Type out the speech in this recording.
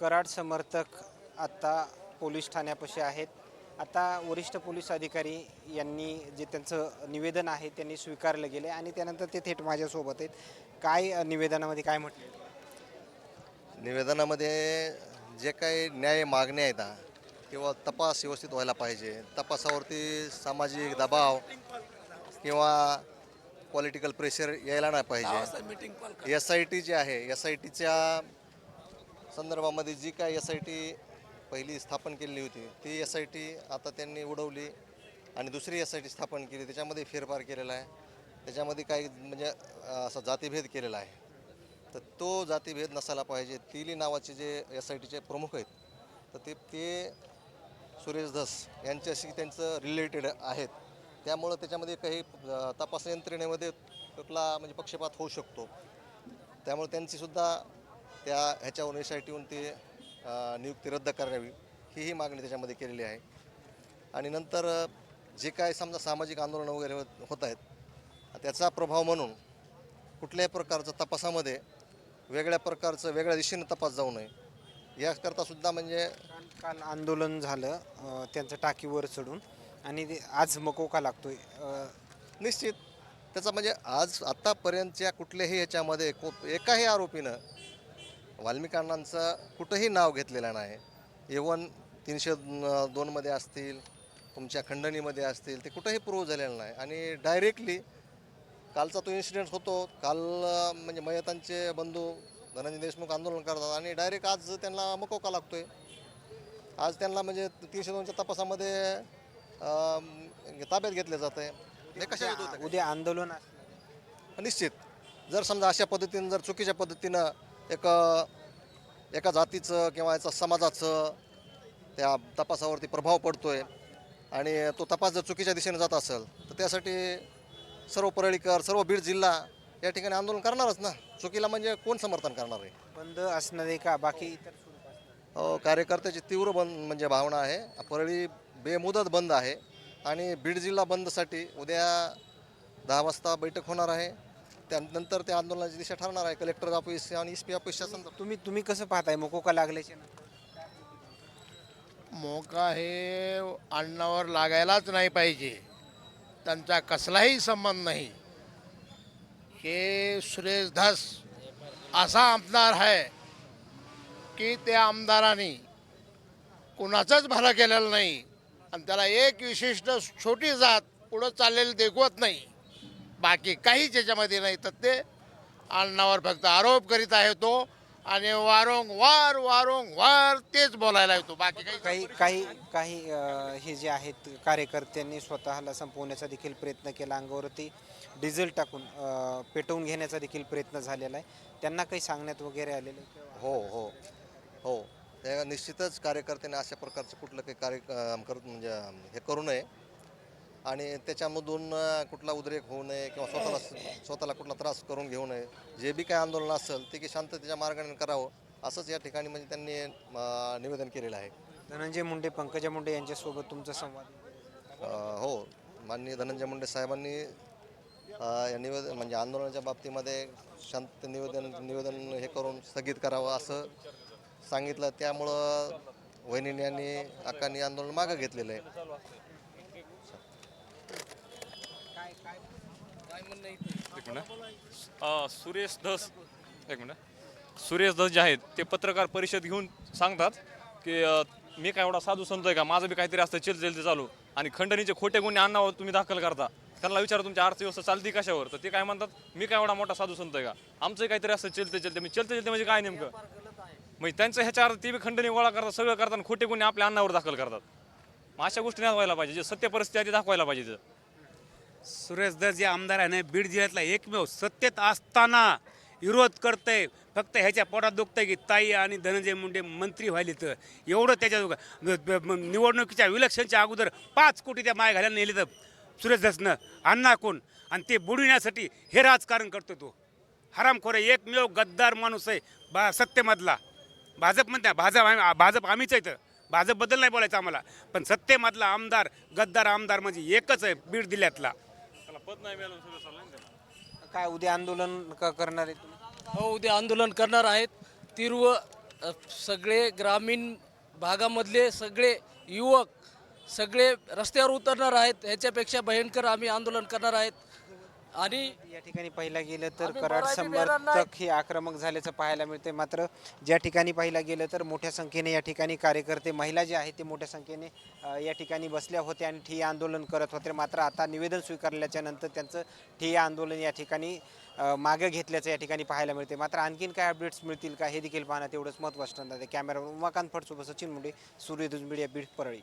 कराड समर्थक आता पोलीस ठाण्यापाशी आहेत. आता वरिष्ठ पोलीस अधिकारी यांनी जे त्यांचं निवेदन आहे त्यांनी स्वीकारलं गेले आणि त्यानंतर ते थेट माझ्यासोबत आहेत. काय निवेदनामध्ये काय म्हटले? निवेदनामध्ये जे काही न्याय मागण्या आहेत किंवा तपास व्यवस्थित व्हायला पाहिजे. तपासावरती सामाजिक दबाव किंवा पॉलिटिकल प्रेशर यायला नाही पाहिजे. एस आय टी जे आहे एस आय टीच्या संदर्भामध्ये जी काय एस आय टी पहिली स्थापन केलेली होती ती एस आय टी आता त्यांनी उडवली आणि दुसरी एस आय टी स्थापन केली. त्याच्यामध्ये फेरफार केलेला आहे. त्याच्यामध्ये काही म्हणजे असा जातीभेद केलेला आहे. तर तो जातीभेद नसायला पाहिजे. तिली नावाचे जे एस आय टीचे प्रमुख आहेत तर ते ते सुरेश धस यांच्याशी त्यांचं रिलेटेड आहेत. त्यामुळं त्याच्यामध्ये काही तपास यंत्रणेमध्ये कुठला म्हणजे पक्षपात होऊ शकतो. त्यामुळे त्यांचीसुद्धा त्या आय टीहून ते नियुक्ती रद्द करावी ही ही मागणी त्याच्यामध्ये केलेली आहे. आणि नंतर जे काय समजा सामाजिक आंदोलन वगैरे होत होत आहेत त्याचा प्रभाव म्हणून कुठल्याही प्रकारचं तपासामध्ये वेगळ्या प्रकारचं वेगळ्या दिशेने तपास जाऊ नये. याकरता सुद्धा म्हणजे काल आंदोलन झालं त्यांचं टाकीवर चढून. आणि आज मकोका लागतोय? निश्चित. त्याचा म्हणजे आज आत्तापर्यंतच्या कुठल्याही ह्याच्यामध्ये को एकाही आरोपीनं वाल्मिक अण्णांचं कुठंही नाव घेतलेलं नाही. इवन तीनशे दोनमध्ये असतील तुमच्या खंडणीमध्ये असतील ते कुठंही प्रूव्ह झालेलं नाही. आणि डायरेक्टली कालचा तो इन्सिडेंट होतो. काल म्हणजे मयतांचे बंधू धनंजय देशमुख आंदोलन करतात आणि डायरेक्ट आज त्यांना मकोका लागतोय. आज त्यांना म्हणजे तीनशे दोनच्या तपासामध्ये अं, ताब्यात घेतलं जात आहे कशा उद्या- आंदोलन. निश्चित. जर समजा अशा पद्धतीनं जर चुकीच्या पद्धतीनं एक एका जातीचं किंवा याचा समाजाचं त्या तपासावरती प्रभाव पडतोय आणि तो तपास जर चुकीच्या दिशेने जात असेल तर त्यासाठी सर्व परळीकर सर्व बीड जिल्हा या ठिकाणी आंदोलन करणारच ना? चुकीला म्हणजे कोण समर्थन करणार आहे? बंद असणार आहे का? बाकी इतर स्वरूप असणार? अ, कार्यकर्त्याची तीव्र बंद म्हणजे भावना आहे. परळी बेमुदत बंद आहे आणि बीड जिल्हा बंदसाठी उद्या दहा वाजता बैठक होणार आहे. त्यानंतर त्या आंदोलनाची दिशा ठरणार आहे. कलेक्टर ऑफिस आणि एस पी ऑफिसच्या संदर्भात तुम्ही तुम्ही कसं पाहताय? मकोका लागल्याचे मोका हे अण्णावर लागायलाच नाही पाहिजे. त्यांचा कसलाही संबंध नाही. हे सुरेश धस असा आमदार आहे की त्या आमदाराने कुणाचंच भलं केलेलं नाही. आणि त्याला एक विशिष्ट छोटी जात पुढं चाललेली देखवत नाही. बाकी काहीच याच्यामध्ये नाही. तर ते अण्णावर फक्त आरोप करीत आहे तो आणि वारंवार वारंवार तेच बोलायला येतो. बाकी काही काही काही काही अ, हे जे आहेत कार्यकर्त्यांनी स्वतःला संपवण्याचा देखील प्रयत्न केला. अंगावरती डिझेल टाकून अ, पेटवून घेण्याचा देखील प्रयत्न झालेला आहे. त्यांना काही सांगण्यात वगैरे आलेलं आहे? हो हो हो. त्या निश्चितच कार्यकर्त्याने अशा प्रकारचं कुठलं काही कार्य अं, करत म्हणजे अं, हे करू नये. आणि त्याच्यामधून कुठला उद्रेक होऊ नये किंवा स्वतःला स्वतःला कुठला त्रास करून घेऊ नये जे बी काय आंदोलन असेल ते की शांततेच्या मार्गाने करावं असंच या ठिकाणी म्हणजे त्यांनी निवेदन केलेलं आहे. धनंजय मुंडे पंकजा मुंडे यांच्यासोबत तुमचा संवाद. हो. माननीय धनंजय मुंडे साहेबांनी या निवेदन म्हणजे आंदोलनाच्या बाबतीमध्ये शांत निवेदन निवेदन हे करून स्थगित करावं असं सांगितलं. त्यामुळं वहिनी यांनी अक्कांनी आंदोलन मागं घेतलेलं आहे. एक मिनिट. अ, सुरेश धस एक मिनिट. सुरेश धस जे आहेत ते पत्रकार परिषद घेऊन सांगतात की अ, मी काय एवढा साधू संत आहे का? माझं बी काहीतरी असतं चिल ते चालू. आणि खंडणीचे खोटे गुन्हे अन्नावर तुम्ही दाखल करता. त्यांना विचारा तुमची अर्थव्यवस्था चालती कशावर? तर ते काय म्हणतात मी काय एवढा मोठा साधू संत आहे का? आमचंही काहीतरी असतं चलते चलते. मी चलते चलते म्हणजे काय नेमकं? म्हणजे त्यांचं ह्याच्या अर्थ ते बी खंडणी गोळा करतात सगळं करतात आणि खोटे गुन्हे आपल्या अन्नावर दाखल करतात. मग अशा गोष्टी नाही व्हायला पाहिजे. जे सत्य परिस्थिती आहे ती दाखवायला पाहिजे तिथं. सुरेश दस जे आमदार आहे ना बीड जिल्ह्यातला एकमेव सत्तेत असताना विरोध करतंय. फक्त ह्याच्या पोटात दुखतंय की ताई आणि धनंजय मुंडे मंत्री व्हायले तर एवढं त्याच्या निवडणुकीच्या विलक्षणच्या अगोदर पाच कोटी त्या माय घालायला नेले तर सुरेश दसनं अण्णा कोण? आणि ते बुडविण्यासाठी हे राजकारण करतो तो. हरामखोर आहे, एकमेव गद्दार माणूस आहे बा सत्तेमधला. भाजप म्हणत्या भाजप आम्ही भाजप आम्हीच आहे तर भाजपबद्दल नाही बोलायचं आम्हाला. पण सत्तेमधला आमदार गद्दार आमदार म्हणजे एकच आहे बीड जिल्ह्यातला. पद नाही मिळालं त्याला. काय उद्या आंदोलन क- करणार आहे तुम्ही? हो उद्या आंदोलन करणार आहेत. तीव्र अ, सगळे ग्रामीण भागामधले सगळे युवक सगळे रस्त्यावर उतरणार आहेत. ह्याच्यापेक्षा भयंकर आम्ही आंदोलन करणार आहेत. आणि या ठिकाणी पाहिलं गेलं तर आम्ही कराड मराठी. समर्थक हे आक्रमक झाल्याचं पाहायला मिळते मात्र ज्या ठिकाणी पाहिलं गेलं तर मोठ्या संख्येने या ठिकाणी कार्यकर्ते महिला जे आहेत ते मोठ्या संख्येने अ, या ठिकाणी बसल्या होत्या आणि ठिय्या आंदोलन करत होते. मात्र आता निवेदन स्वीकारल्याच्या नंतर त्यांचं ठिय्या आंदोलन या ठिकाणी अ, मागे घेतल्याचं या ठिकाणी पाहायला मिळते मात्र आणखीन काय अपडेट्स मिळतील का हे देखील पाहणं तेवढंच महत्त्वाचं ठरणार आहे. कॅमेरा उमाकांत फडसोबत सचिन मुंडे सूर्यदुज मीडिया बीड परळी.